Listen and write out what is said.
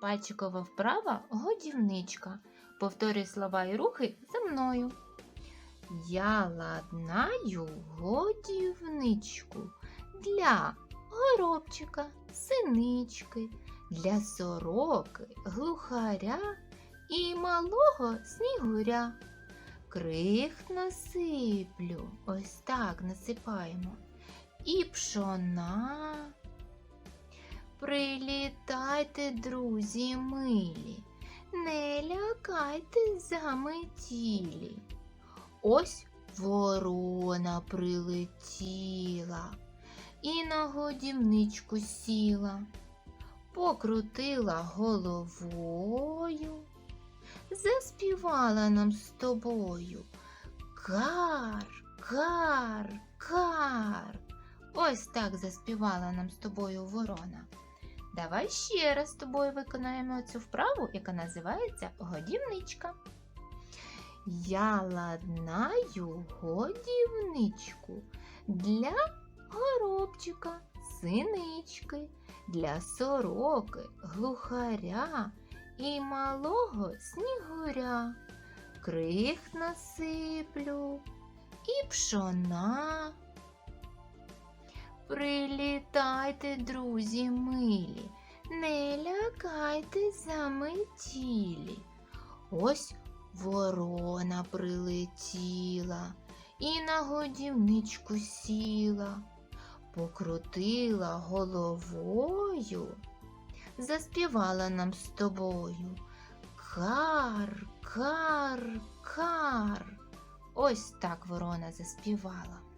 Пальчикова вправа годівничка. Повторюй слова і рухи за мною. Я ладнаю годівничку для горобчика, синички, для сороки, глухаря і малого снігуря. Крих насиплю, ось так насипаємо. І пшона. Прилітайте, друзі милі, не лякайте заметілі. Ось ворона прилетіла і на годівничку сіла, покрутила головою, заспівала нам з тобою. Кар, кар, кар. Ось так заспівала нам з тобою ворона. Давай ще раз з тобою виконаємо цю вправу, яка називається годівничка. Я ладнаю годівничку для горобчика, синички, для сороки, глухаря і малого снігуря. Крих насиплю і пшона. Прилітайте, друзі милі, не лякайте заметілі. Ось ворона прилетіла і на годівничку сіла, покрутила головою, заспівала нам з тобою. Кар, кар, кар. Ось так ворона заспівала.